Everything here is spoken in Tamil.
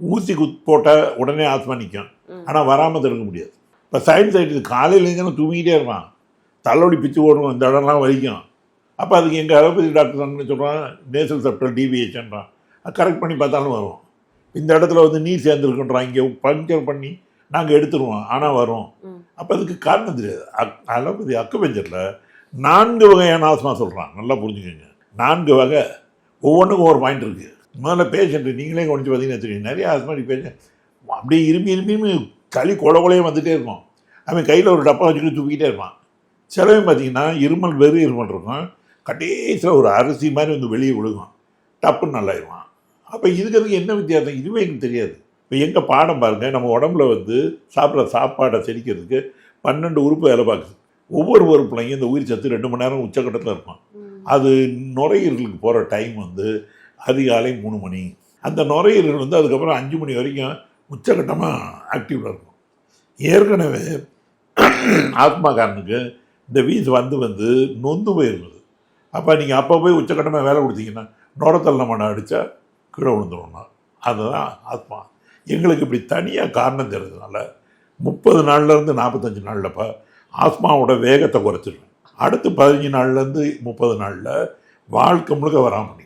ஊசி குத் போட்டால் உடனே ஆத்மா நிற்கும் ஆனால் வராமல் தடுக்க முடியாது. இப்போ சயின்ஸ் ஆகிட்டு காலையில் இருந்தாலும் தூங்கிட்டே இருப்பான். தலைவலி பிச்சு ஓடும் இந்த இடம்லாம் வலிக்கும். அப்போ அதுக்கு எங்கள் அலோபதி டாக்டர் என்ன சொல்கிறான் நேசல் செப்டல் டிவிஹெச்ன்றான் கரெக்ட் பண்ணி பார்த்தாலும் வரும். இந்த இடத்துல வந்து நீர் சேர்ந்துருக்குன்றான். இங்கே பஞ்சர் பண்ணி நாங்கள் எடுத்துருவோம். ஆனால் வரும். அப்போ அதுக்கு காரணம் தெரியாது. அக் அலோபதி அக்குபஞ்சரில் நான்கு வகையான ஆஸ்மா சொல்கிறான் நல்லா புரிஞ்சுக்கோங்க. நான்கு வகை. ஒவ்வொன்றுக்கும் ஒரு பாயிண்ட் இருக்குது முதல்ல பேஷண்ட்டு நீங்களே கவனிச்சு பார்த்தீங்கன்னா தெரியும் நிறைய ஆஸ்மாட்டிக் பேஷண்ட் அப்படியே இரும்பி இரும்பி களி கொலை கொலையே வந்துகிட்டே இருக்கும் அவன் கையில் ஒரு டப்பா வச்சுட்டு தூக்கிட்டே இருப்பான். சிலவன் பார்த்தீங்கன்னா இருமல் வெறும் இருமல் இருக்கும். கடைசியில் ஒரு அரிசி மாதிரி வந்து வெளியே விழுகும். டப்புன்னு நல்லாயிருவான். அப்போ இதுக்கு அதுக்கு என்ன வித்தியாசம்? இதுவே எனக்கு தெரியாது. இப்போ எங்கள் பாடம் பாருங்கள் நம்ம உடம்புல வந்து சாப்பிட்ற சாப்பாடை செரிக்கிறதுக்கு பன்னெண்டு உறுப்பு வேலை பார்க்குது. ஒவ்வொரு உறுப்புலையும் இந்த உயிர் சத்து ரெண்டு மணி நேரம் உச்சக்கட்டத்தில் இருக்கும் அது நுரையீரலுக்கு போகிற டைம் வந்து அதிகாலை மூணு மணி. அந்த நுரையீரல் வந்து அதுக்கப்புறம் அஞ்சு மணி வரைக்கும் உச்சக்கட்டமாக ஆக்டிவில் இருக்கும். ஏற்கனவே ஆத்மாக்காரனுக்கு இந்த வீஸ் வந்து வந்து நொந்து போயிருந்தது. அப்போ நீங்கள் அப்போ போய் உச்சக்கட்டமாக வேலை கொடுத்தீங்கன்னா நுரத்தல் நம்ம அடித்தா கீழே விழுந்துருவோம்னா. அதுதான் ஆத்மா. எங்களுக்கு இப்படி தனியாக காரணம் தெரிஞ்சதுனால முப்பது நாள்லேருந்து நாற்பத்தஞ்சு நாளில்ப்பா ஆத்மாவோட வேகத்தை குறைச்சிருவேன். அடுத்து பதினஞ்சு நாள்லேருந்து முப்பது நாளில் வாழ்க்கை முழுக்க வராமல்